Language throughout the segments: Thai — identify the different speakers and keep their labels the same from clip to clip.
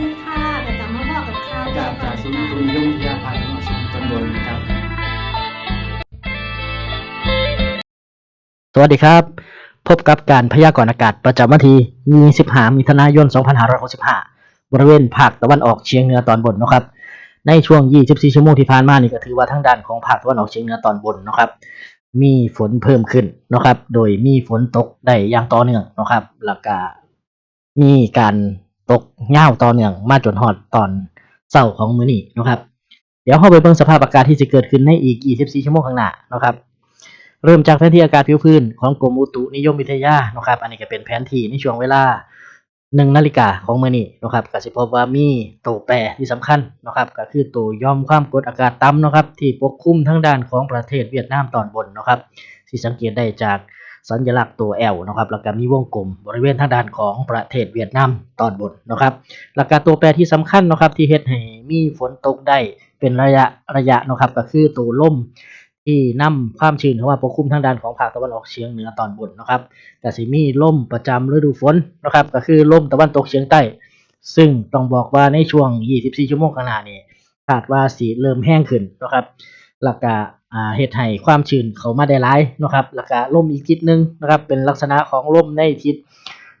Speaker 1: ดีค่ะแต่กลับมาบอกกับข่าว
Speaker 2: จากจากศูนย์ตุนยงวิทยาภาคจังหวัดสุพรรณตำบลนะครับ
Speaker 3: สวัสดีครับ พบกับการพยากรณ์อากาศประจำวันที่ 25 มิถุนายน 2565 บริเวณภาคตะวันออกเฉียงเหนือตอนบนนะครับ ในช่วง 24 ชั่วโมงที่ผ่านมานี่ก็ถือว่าทั้งด้านของภาคตะวันออกเฉียงเหนือตอนบนนะครับ มีฝนเพิ่มขึ้นนะครับ โดยมีฝนตกได้อย่างต่อเนื่องนะครับแล้วก็มีการ ตกเง่าต่อเนื่องมาจนฮอดตอนเช้าของมื้อนี้นะครับ เดี๋ยวเข้าไปเบิ่งสภาพอากาศที่จะเกิดขึ้นในอีก 24 ชั่วโมงข้างหน้านะครับ เริ่มจากแผนที่อากาศผิวพื้นของกรมอุตุนิยมวิทยานะครับ อันนี้ก็เป็นแผนที่ในช่วงเวลาหนึ่งนาฬิกาของมื้อนี้นะครับก็สิพบว่ามีตัวแปรที่สำคัญนะครับ ก็คือตัวยอมความกดอากาศต่ำนะครับ ที่ปกคลุมทั้งด้านของประเทศเวียดนามตอนบนนะครับที่สังเกตได้จาก สัญลักษณ์ตัว L นะครับแล้วก็มีวงกลมบริเวณทางด้านของประเทศเวียดนามตอนบนนะครับแล้วก็ตัวแปรที่สำคัญนะครับที่เฮ็ดให้มีฝนตกได้เป็นระยะระยะนะครับก็คือตัวลมที่นำความชื้นเข้ามาปกคลุมทางด้านของภาคตะวันออกเฉียงเหนือตอนบนนะครับแต่สิมีลมประจำฤดูฝนนะครับก็คือลมตะวันตกเฉียงใต้ ซึ่งต้องบอกว่าในช่วง 24 ชั่วโมงข้างหน้านี้คาดว่าสีเริ่มแห้งขึ้นนะครับ แล้วก็อ่าเฮ็ดให้ความชื้นเข้ามาได้หลายนะครับแล้วก็ลมอีกทิศนึงนะครับเป็นลักษณะของลมในทิศ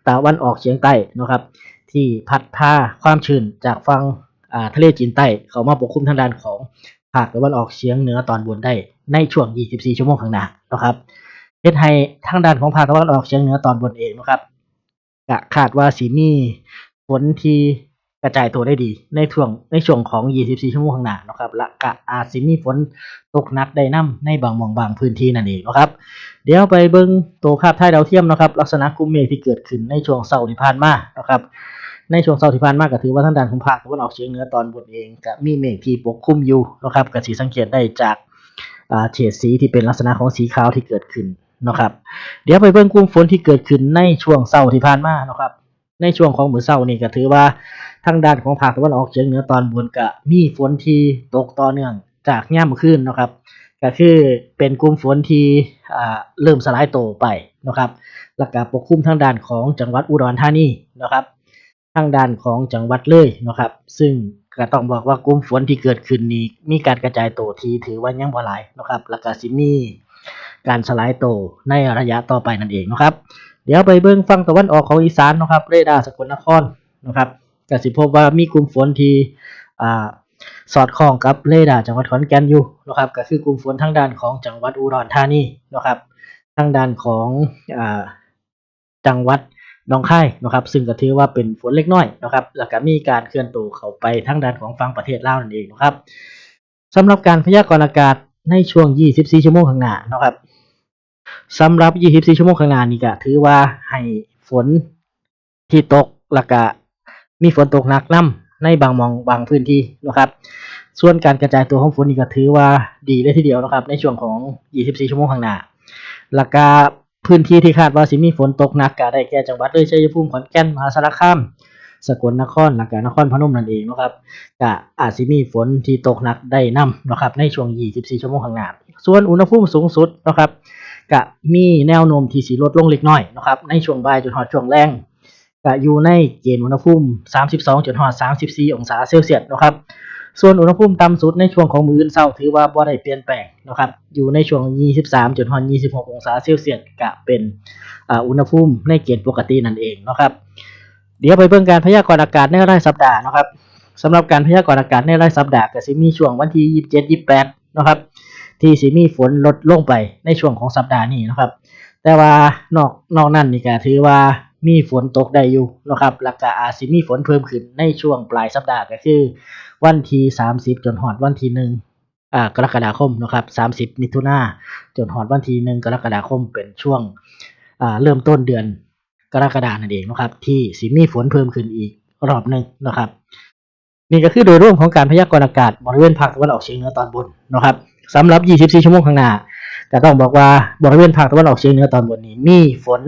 Speaker 3: ตะวันออกเฉียงใต้นะครับ ที่พัดพาความชื้นจากฝั่งอ่าทะเลจีนใต้เข้ามาปกคลุมทางด้านของภาคตะวันออกเฉียงเหนือตอนบนได้ในช่วง 24 ชั่วโมงข้างหน้านะครับเฮ็ดให้ทางด้านของภาคตะวันออกเฉียงเหนือตอนบนเองนะครับก็คาดว่าสิมีฝนที่ กระจายตัวได้ดีในช่วงในช่วงของ 24 ชั่วโมงข้างหน้านะครับและก็อาจสิมีฝนตกหนักได้นํในบางมองบางพื้นที่นั่นเองนะครับ เดี๋ยวไปเบิ่งตัวภาพถ่ายดาวเทียมนะครับ ลักษณะกลุ่มเมฆที่เกิดขึ้นในช่วงเช้าที่ผ่านมานะครับในช่วงเช้าที่ผ่านมาก็ถือว่าทางด้านของภาคตะวันออกเฉียงเหนือตอนบนเองก็มีเมฆที่ปกคลุมอยู่นะครับก็สิสังเกตได้จากเฉดสีที่เป็นลักษณะของสีขาวที่เกิดขึ้นนะครับเดี๋ยวไปเบิ่งกลุ่มฝนที่เกิดขึ้นในช่วงเช้าที่ผ่านมานะครับในช่วงของมื้อเช้านี่ก็ถือว่า ทางด้านของภาคตะวันออกเฉียงเหนือตอนบนก็มีฝนที่ตกต่อเนื่องจากยามมื้อคืนนะครับก็คือเป็นกลุ่มฝนที่เริ่มสลายตัวไปนะครับแล้วก็ปกคลุมทางด้านของจังหวัดอุดรธานีนะครับ ทางด้านของจังหวัดเลยนะครับ ซึ่งก็ต้องบอกว่ากลุ่มฝนที่เกิดขึ้นนี้มีการกระจายตัวที่ถือว่ายังบ่หลายนะครับแล้วก็สิมีการสลายตัวในระยะต่อไปนั่นเองนะครับ เดี๋ยวไปเบิ่งฝั่งตะวันออกของอีสานนะครับเรดาร์สกลนครนะครับ ก็สิพบว่ามีกลุ่มฝนที่อ่าสอดคล้องกับเรดาร์จังหวัดขอนแก่นอยู่นะครับก็คือกลุ่มฝนทางด้านของจังหวัดอุดรธานีนะครับ ทางด้านของอ่าจังหวัดหนองคายนะครับ ซึ่งก็ถือว่าเป็นฝนเล็กน้อยนะครับ แล้วก็มีการเคลื่อนตัวเข้าไปทางด้านของฝั่งประเทศลาวนั่นเองนะครับสำหรับการพยากรณ์อากาศในช่วง 24 ชั่วโมงข้างหน้านะครับสำหรับ 24 ชั่วโมงข้างหน้านี่ก็ถือว่าให้ฝนที่ตกแล้วก็ มีฝนตกหนักนํในบางมองบางพื้นที่นะครับ ส่วนการกระจายตัวของฝนนี่ก็ถือว่าดีเลยทีเดียวนะครับ ในช่วงของ 24 ชั่วโมงข้างหน้าแล้วก็พื้นที่ที่คาดว่าสิมีฝนตกหนักก็ได้แก่จังหวัดเลยชัยภูมิขอนแก่นมหาสารคามสกลนครและก็นครพนมนั่นเองนะครับก็อาจสิมีฝนที่ตกหนักได้นํนะครับในช่วง 24 ชั่วโมงข้างหน้าส่วนอุณหภูมิสูงสุดนะครับก็มีแนวโน้มที่สิลดลงเล็กน้อยนะครับในช่วงบ่ายจนฮอดช่วงแรง ก็อยู่ในเกณฑ์อุณหภูมิ 32จนฮอด34 องศาเซลเซียสนะครับ ส่วนอุณหภูมิต่ำสุดในช่วงของมื้ออื่นเช้าถือว่าบ่ได้เปลี่ยนแปลงนะครับ อยู่ในช่วง 23.5-26 องศาเซลเซียสก็เป็นอ่าอุณหภูมิในเกณฑ์ปกตินั่นเองนะครับ เดี๋ยวไปเบิ่งการพยากรณ์อากาศในรายสัปดาห์นะครับสำหรับการพยากรณ์อากาศในรายสัปดาห์ก็สิมีช่วงวันที่ 27 28 นะครับ ที่สิมีฝนลดลงไปในช่วงของสัปดาห์นี้นะครับ แต่ว่านอกนอกนั้นนี่ก็ถือว่า มีฝนตกได้อยู่นะครับแล้วก็อาจสิมีฝนเพิ่มขึ้นในช่วงปลายสัปดาห์ก็คือ วันที่ 30 จนหอดวันที่หนึ่งอ่ากรกฎาคมนะครับ 30 มิถุนาจนหอดวันที่หนึ่งกรกฎาคมเป็นช่วงอ่าเริ่มต้นเดือนกรกฎาคมนั่นเองนะครับ ที่สิมีฝนเพิ่มขึ้นอีกรอบหนึ่งนะครับ นี่ก็คือโดยรวมของการพยากรณ์อากาศบริเวณภาคตะวันออกเฉียงเหนือตอนบนนะครับสำหรับ 24 ชั่วโมงข้างหน้าก็ต้องบอกว่าบริเวณภาคตะวันออกเฉียงเหนือตอนบนนี้มีฝน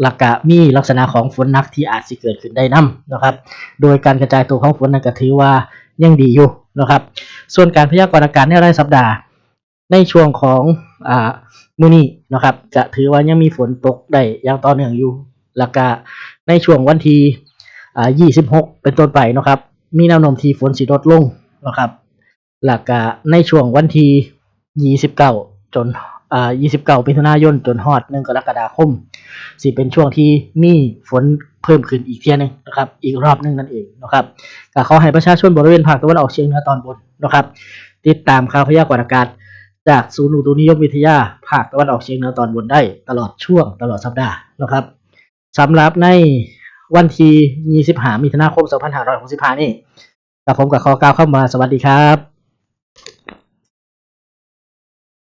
Speaker 3: หลักกะมีลักษณะของฝนหนักที่อาจสิเกิดขึ้นได้นํนะครับ โดยการกระจายตัวของฝนนั้นก็ถือว่ายังดีอยู่นะครับ ส่วนการพยากรณ์อากาศในรายสัปดาห์ ในช่วงของอ่ามื้อนี้นะครับจะถือว่ายังมีฝนตกได้อย่างต่อเนื่องอยู่แล้วก็ในช่วงวันที่อ่า26 เป็นต้นไปนะครับ มีแนวโน้มที่ฝนสิลดลงนะครับหลักกะในช่วงวันที่29 จน อ่า29มิถุนายนจนฮอด1กรกฎาคมสิเป็นช่วงที่มีฝนเพิ่มขึ้นอีกเที่ยหนึงนะครับอีกรอบหนึงนั่นเองนะครับก็ขอให้ประชาชนบริเวณภาคตะวันออกเฉียงเหนือตอนบนนะครับ ติดตามข่าวพยากรณ์อากาศ จากศูนย์อุตุนิยมวิทยาภาคตะวันออกเฉียงเหนือตอนบนได้ตลอดช่วงตลอดสัปดาห์นะครับสำหรับในวันที่25มิถุนายน2565 นี่กับผมกับขอกล่าวเข้ามาสวัสดีครับ